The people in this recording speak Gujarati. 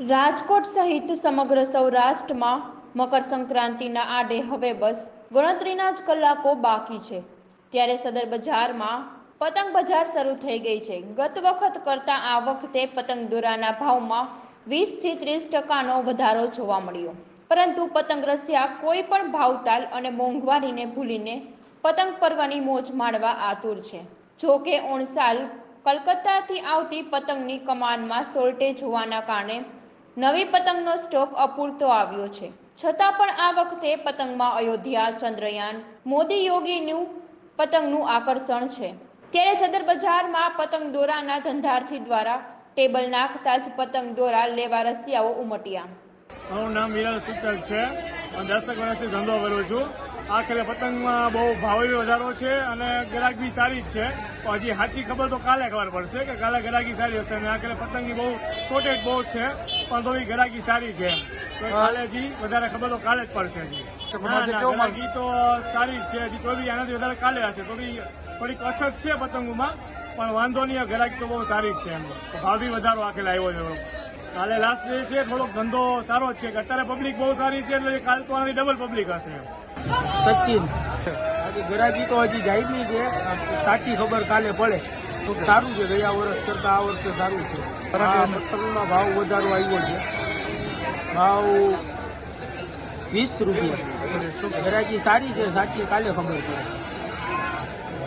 રાજકોટ સહિત સમગ્ર સૌરાષ્ટ્રમાં મકર સંક્રાંતિના આડે હવે બસ ગણતરીના જ કલાકો બાકી છે. ત્યારે સદર બજારમાં પતંગ બજાર શરૂ થઈ ગઈ છે. ગત વખત કરતાં આ વખતે પતંગ દોરાના ભાવમાં વીસથી ત્રીસ ટકાનો વધારો જોવા મળ્યો. પરંતુ પતંગ રસિયા કોઈ પણ ભાવતાલ અને મોંઘવારીને ભૂલીને પતંગ પર્વની મોજ માણવા આતુર છે. જો કે ઓણસાલ કલકત્તાથી આવતી પતંગની કમાનમાં સોલ્ટેજ હોવાના કારણે નવી પતંગનો સ્ટોક અપૂરતો આવ્યો છે. છતાં પણ આ વખતે પતંગમાં અયોધ્યા, ચંદ્રયાન, મોદી યોગીનું પતંગનું આકર્ષણ છે. ત્યારે સદર બજારમાં પતંગ દોરાના ધંધાર્થી દ્વારા ટેબલ નાખતા જ પતંગ દોરા લેવા રસિયાઓ ઉમટ્યા. મારું નામ વિરલ સુચલ છે. હું વર્ષથી ધંધો કરું છું. આખરે પતંગમાં બહુ ભાવે વધારો છે અને ગ્રાહક બી સારી જ છે. તો હજી સાચી ખબર તો કાલે ખબર પડશે કે કાલે ગ્રાહકી સારી હશે અને આખરે પતંગની બહુ શોર્ટેજ બહુ છે પણ તો બી ગ્રાહકી સારી છે. કાલે હજી વધારે ખબર તો કાલે જ પડશે હજી? ગ્રાહકી તો સારી જ છે. હજી તો બી આનાથી વધારે કાલે હશે તો બી થોડીક અછત છે પતંગોમાં પણ વાંધો નહીં ગ્રાહકી તો બહુ સારી જ છે એમ. તો ભાવ બી વધારો આખેલો આવ્યો છે. કાલે લાસ્ટ ડે છે થોડોક ધંધો સારો જ છે અત્યારે પબ્લિક બહુ સારી છે એટલે કાલ તો આની ડબલ પબ્લિક હશે. સચિન. આજે ગરાગી તો હજી જાય નહીં છે સાચી ખબર કાલે પડે. તો સારું છે ગયા વર્ષ કરતા આ વર્ષે સારું છે. પતંગમાં ભાવ વધારો આવ્યો છે. ભાવ વીસ રૂપિયા. ગરાજી સારી છે સાચી કાલે ખબર પડે.